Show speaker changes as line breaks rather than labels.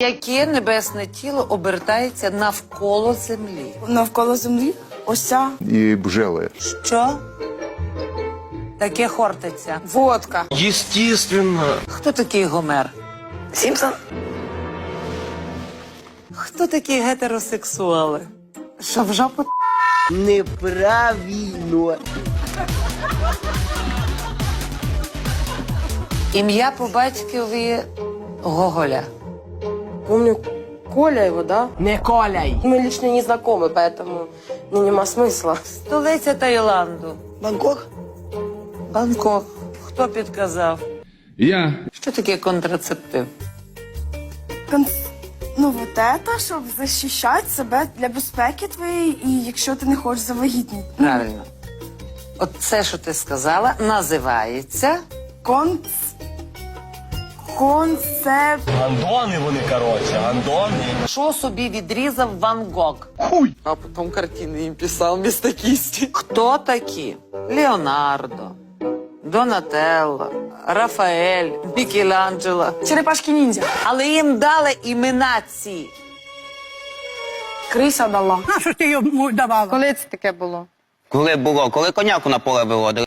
Яке небесне тіло обертається навколо землі?
Навколо землі. Ось ця
і бжели.
Що? Таке хортиця.
водка.
Естественно.
Хто такий Гомер?
Сімпсон.
Хто такі гетеросексуали?
Що в жопу?
Неправильно.
Ім'я по батькові Гоголя
Помню Коля его, да?
Не коляй.
Мы лично не знакомы, поэтому ну, нема смысла.
Столиця Таїланду.
Бангкок.
Бангкок. Хто підказав?
Я
Що таке контрацептив?
Конс... Ну, вот это, щоб захищати себе для безпеки твоєї, і якщо ти не хочеш завагітніти.
Правильно. От це, що ти сказала, називається
Конц... Концеп...
Андони вони, короче, андони.
що собі відрізав Ван Гог. Хуй!
А потом картины им писал вместо кисти.
Хто такі? Леонардо, Донателло, Рафаель, Мікеланджело.
Черепашки ніндзя.
Але їм дали імена ці.
Крися дала.
Коли це таке було?
Коли було? Коли коняку на поле виводили.